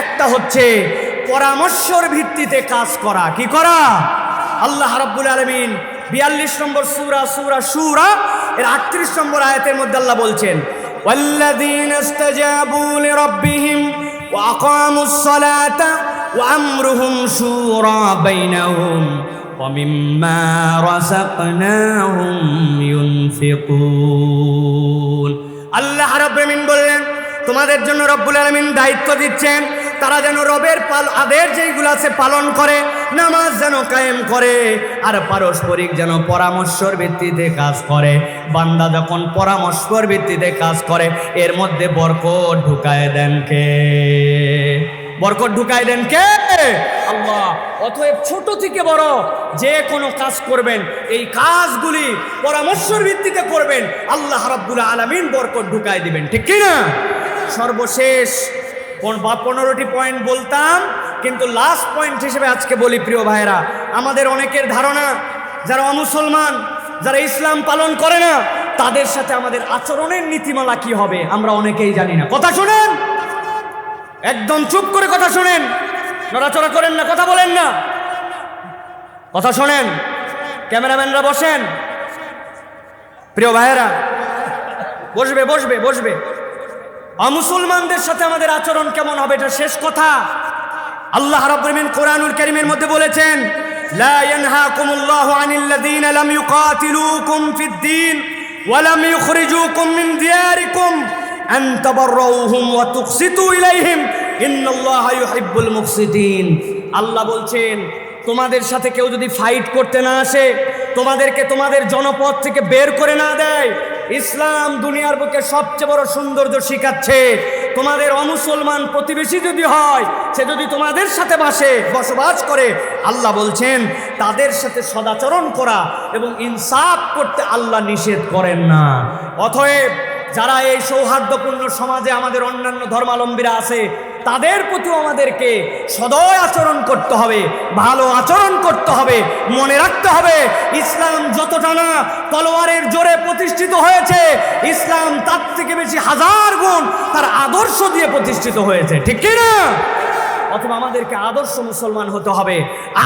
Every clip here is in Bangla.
একটা হচ্ছে পরামর্শর ভিত্তিতে কাজ করা কি করা আল্লাহ রাব্বুল আলমিন বিয়াল্লিশ নম্বর সুরা সুরা সুরা এর আটত্রিশ নম্বর আয়াতের মধ্যে আল্লাহ বলছেন والذين استجابوا لربهم وأقاموا الصلاة وأمرهم شورى بينهم ومما رزقناهم ينفقون আল্লাহ রাব্বুল আলামিন বললেন তোমাদের জন্য রব্বুল আলামিন দায়িত্ব দিচ্ছেন তারা যেন রবের পাল আদের যেইগুলো আছে পালন করে, নামাজ যেন কায়েম করে, আর পারস্পরিক যেন পরামর্শর ভিত্তিতে কাজ করে। বান্দা যখন পরামর্শর ভিত্তিতে কাজ করে, এর মধ্যে বরকত ঢুকায় দেন কে? বরকত ঢুকায় দেন কে? আল্লাহ, অতএব ছোট থেকে বড় যে কোনো কাজ করবেন, এই কাজগুলি পরামর্শর ভিত্তিতে করবেন, আল্লাহ রাব্বুল আলামিন বরকত ঢুকায় দিবেন, ঠিক কি না সর্বশেষ পনেরোটি পয়েন্ট বলতাম, কিন্তু লাস্ট পয়েন্ট হিসেবে আজকে বলি প্রিয় ভাইরা আমাদের অনেকের ধারণা, যারা অমুসলমান, যারা ইসলাম পালন করে না, তাদের সাথে আমাদের আচরণের নীতিমালা কি হবে, আমরা অনেকেই জানি না। কথা শুনেন? একদম চুপ করে কথা শুনেন। নড়াচড়া করেন না, কথা বলেন না। কথা শোনেন। ক্যামেরাম্যানরা বসেন। প্রিয় ভাইয়েরা, বসবে বসবে বসবে। অমুসলমানদের সাথে আমাদের আচরণ কেমন হবে? এটা শেষ কথা। আল্লাহ রাব্বুল কোরআনুল কারীমের মধ্যে বলেছেন, লা ইয়ানহাকুমুল্লাহু আনিল্লাযীনা লাম ইউকাতিলুকুম ফিদ-দীন ওয়া লাম ইউখরিজুকুম মিন দিয়ারিকুম আন তাবাররাউহুম ওয়া তুকসিতু ইলাইহিম ইন্নাল্লাহা ইউহিব্বুল মুকসিতিন। আল্লাহ বলছেন, তোমাদের সাথে কেউ যদি ফাইট করতে না আসে, তোমাদেরকে তোমাদের জনপদ থেকে বের করে না দেয় ইসলাম দুনিয়ার বুকে সবচেয়ে বড় সৌন্দর্য শিখাচ্ছে। তোমাদের অমুসলমান প্রতিবেশী যদি হয়, সে যদি তোমাদের সাথে বাসে, বসবাস করে, আল্লাহ বলছেন, তাদের সাথে সদাচরণ করা এবং ইনসাফ করতে আল্লাহ নিষেধ করেন না। অতএব যারা এই সৌহার্দ্যপূর্ণ সমাজে আমাদের অন্যান্য ধর্মাবলম্বীরা আছে তাদের প্রতিও আমাদেরকে সদয় আচরণ করতে হবে, ভালো আচরণ করতে হবে, মনে রাখতে হবে, ইসলাম যতটা না তলোয়ারের জোরে প্রতিষ্ঠিত হয়েছে, ইসলাম তার থেকে বেশি হাজার গুণ তার আদর্শ দিয়ে প্রতিষ্ঠিত হয়েছে, ঠিক না? অথবা আমাদেরকে আদর্শ মুসলমান হতে হবে,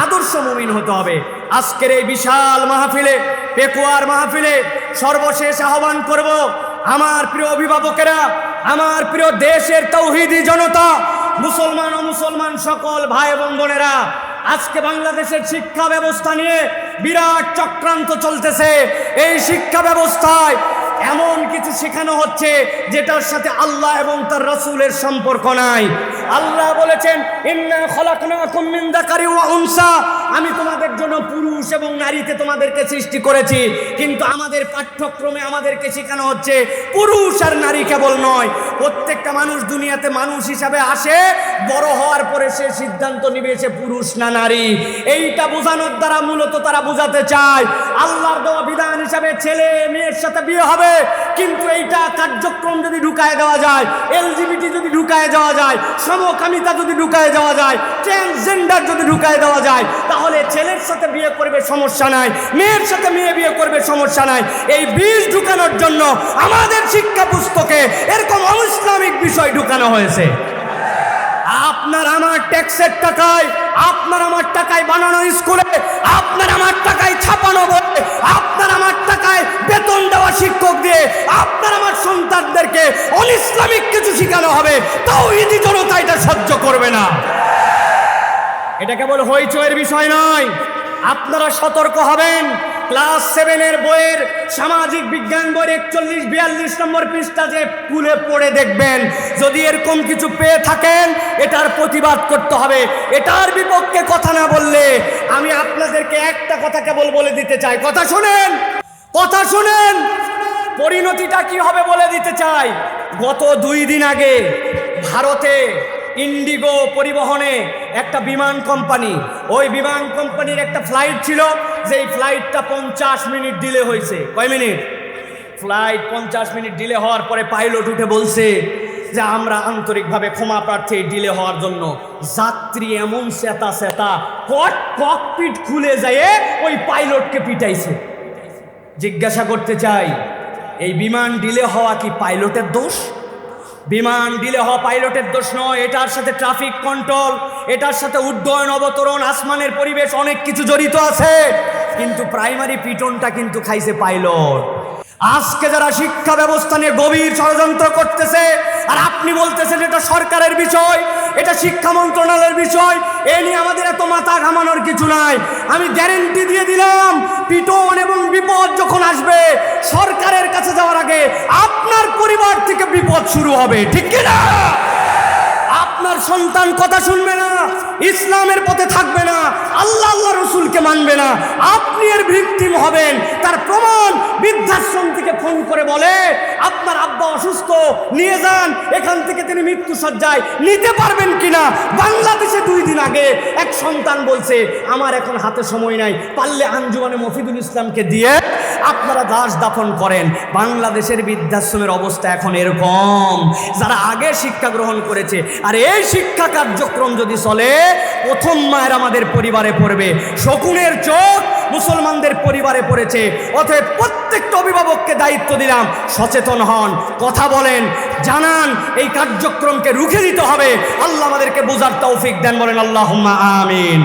আদর্শ মুমিন হতে হবে। আজকের এই বিশাল মাহফিলে, পেকুয়ার মাহফিলে সর্বশেষ আহ্বান করব আমার প্রিয় অভিভাবকেরা, আমার প্রিয় দেশের তৌহিদি জনতা, মুসলমান ও মুসলমান সকল ভাই এবং বোনেরা, আজকে বাংলাদেশের শিক্ষা ব্যবস্থা নিয়ে বিরাট চক্রান্ত চলতেছে। এই শিক্ষা ব্যবস্থায় এমন কিছু শেখানো হচ্ছে যেটার সাথে আল্লাহ এবং তার রসুলের সম্পর্ক নাই। আল্লাহ বলেছেন ইন্না খলাকনাকুম মিন যাকারি ওয়া উনসা। আমি তোমাদের জন্য পুরুষ এবং নারীতে তোমাদেরকে সৃষ্টি করেছি, কিন্তু আমাদের পাঠ্যক্রমে আমাদেরকে শেখানো হচ্ছে, পুরুষ আর নারী কেবল নয়। প্রত্যেকটা মানুষ দুনিয়াতে মানুষ হিসাবে আসে, বড় হওয়ার পরে সে সিদ্ধান্ত নিবে সে পুরুষ না নারী। এইটা বোঝানোর দ্বারা মূলত তারা বোঝাতে চায়, আল্লাহর দেওয়া বিধান হিসাবে ছেলে মেয়ের সাথে বিয়ে হবে কিন্তু এইটা কার্যক্রম যদি ঢুকায় দেওয়া যায়, এলজিবিটি যদি ঢুকায় দেওয়া যায়, সমকামিতা যদি ঢুকায় দেওয়া যায়, ট্রান্সজেন্ডার যদি ঢুকায় দেওয়া যায়, তাহলে ছেলের সাথে বিয়ে করবে সমস্যা নাই, মেয়ের সাথে মেয়ে বিয়ে করবে সমস্যা নাই। এই বীজ ঢুকানোর জন্য আমাদের শিক্ষা পুস্তকে এরকম অনিসলামিক বিষয় ঢুকানো হয়েছে। আপনার আমার ট্যাক্সের টাকায়, আপনার আমার টাকায় বানানো স্কুলে, আপনার আমার টাকায় ছাপানো বই আপনার আমার টাকায় বেতন দেওয়া শিক্ষক দিয়ে, আপনার আমার সন্তানদেরকে অনিসলামিক কিছু শেখানো হবে, তাও ইদি জনতা এটা সহ্য করবে না। এটা কেবল হইচয়ের বিষয় নয়, আপনারা সতর্ক হবেন ক্লাস সেভেনের বইয়ের সামাজিক বিজ্ঞান বইয়ের একচল্লিশ, বিয়াল্লিশ নম্বর পৃষ্ঠা যে খুলে পড়ে দেখবেন, যদি এরকম কিছু পেয়ে থাকেন, এটার প্রতিবাদ করতে হবে। এটার বিপক্ষে কথা না বললে আমি আপনাদেরকে একটা কথা কেবল বলে দিতে চাই। কথা শুনেন কথা শুনেন। পরিণতিটা কি হবে বলে দিতে চাই? গত দুই দিন আগে ভারতে ইন্ডিগো পরিবহনে একটা বিমান কোম্পানি। ওই বিমান কোম্পানির একটা ফ্লাইট ছিল, যেই ফ্লাইটটা পঞ্চাশ মিনিট ডিলে হয়েছে। কয় মিনিট? ফ্লাইট পঞ্চাশ মিনিট ডিলে হওয়ার পরে পাইলট উঠে বলছে যে, আমরা আন্তরিকভাবে ক্ষমা প্রার্থী ডিলে হওয়ার জন্য যাত্রী এমন সেতা সেতা কট ককপিট খুলে যায় ওই পাইলটকে পিটাইছে। জিজ্ঞাসা করতে চাই, এই বিমান ডিলে হওয়া কি পাইলটের দোষ? বিমান ডিলে হওয়া পাইলটের দোষ নয়, এটার সাথে ট্রাফিক কন্ট্রোল এটার সাথে উড্ডয়ন, অবতরণ, আসমানের পরিবেশ, অনেক কিছু জড়িত আছে। কিন্তু প্রাইমারি পিটনটা কিন্তু খাইছে পাইলট। আজকে যারা শিক্ষা ব্যবস্থা নিয়ে গভীর ষড়যন্ত্র করতেছে, আর আপনি বলতেছেন এটা সরকারের বিষয়, এটা শিক্ষা মন্ত্রণালয়ের বিষয়, এ নিয়ে আমাদের এত মাথা ঘামানোর কিছু নাই। আমি গ্যারেন্টি দিয়ে দিলাম, পিটন এবং বিপদ যখন আসবে, সরকারের কাছে যাওয়ার আগে পরিবার থেকে বিপদ শুরু হবে ঠিক কিনা? আপনার সন্তান কথা শুনবে না, ইসলামের পথে থাকবে না, আল্লাহ আল্লাহ রসুলকে মানবে না। আপনি এর ভিত্তিম হবেন। তার প্রমাণ বৃদ্ধাশ্রম থেকে ফোন করে বলে, আপনার আব্বা অসুস্থ, নিয়ে যান, এখান থেকে তিনি মৃত্যু সজ্জায় নিতে পারবেন কিনা? বাংলাদেশে দুই দিন আগে এক সন্তান বলছে, আমার এখন হাতে সময় নাই, পারলে আঞ্জুমানে মফিদুল ইসলামকে দিয়ে আপনারা দাস দাফন করেন। বাংলাদেশের বৃদ্ধাশ্রমের অবস্থা এখন এরকম। যারা আগে শিক্ষা গ্রহণ করেছে, আর এই শিক্ষা কার্যক্রম যদি চলে, প্রথম মায়ের আমাদের পরিবারে পড়বে। শকুনের চোখ মুসলমানদের পরিবারে পড়েছে। অতএব প্রত্যেকটা অভিভাবককে দায়িত্ব দিলাম, সচেতন হন, কথা বলেন, জানান, এই কার্যক্রমকে রুখে দিতে হবে। আল্লাহ আমাদেরকে বোঝার তৌফিক দেন, বলেন আল্লাহ আমিন।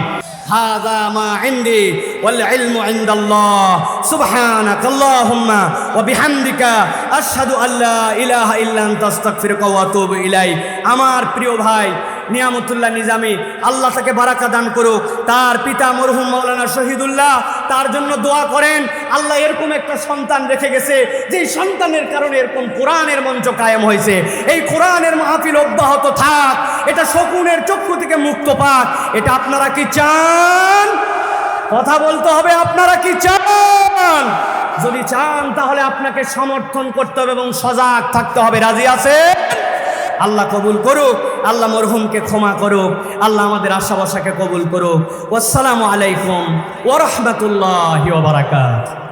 هذا ما عندي والعلم عند الله سبحانك اللهم وبحمدك أشهد أن لا إله إلا أنت أستغفرك وأتوب إليك আমার প্রিয় ভাই নিয়ামতুল্লাহ নিজামি, আল্লাহ তাকে বারাকা দান করুক। তার পিতা মরহুম মৌলানা শহীদুল্লাহ, তার জন্য দোয়া করেন, আল্লাহ এরকম একটা সন্তান রেখে গেছে, যেই সন্তানের কারণে এরকম কোরআনের মঞ্চ কায়েম হয়েছে। এই কোরআনের মাহফিল অব্যাহত থাক, এটা শকুনের চক্ষু থেকে মুক্ত পাক। এটা আপনারা কি চান? কথা বলতে হবে, আপনারা কি চান? যদি চান, তাহলে আপনাকে সমর্থন করতে হবে এবং সজাগ থাকতে হবে। রাজি আছে আল্লাহ কবুল করুক। আল্লাহ মরহুমকে ক্ষমা করুক আল্লাহ আমাদের আশা বসাকে কবুল করুক আসসালামু আলাইকুম ওরহমতুল্লাহ বারাকাত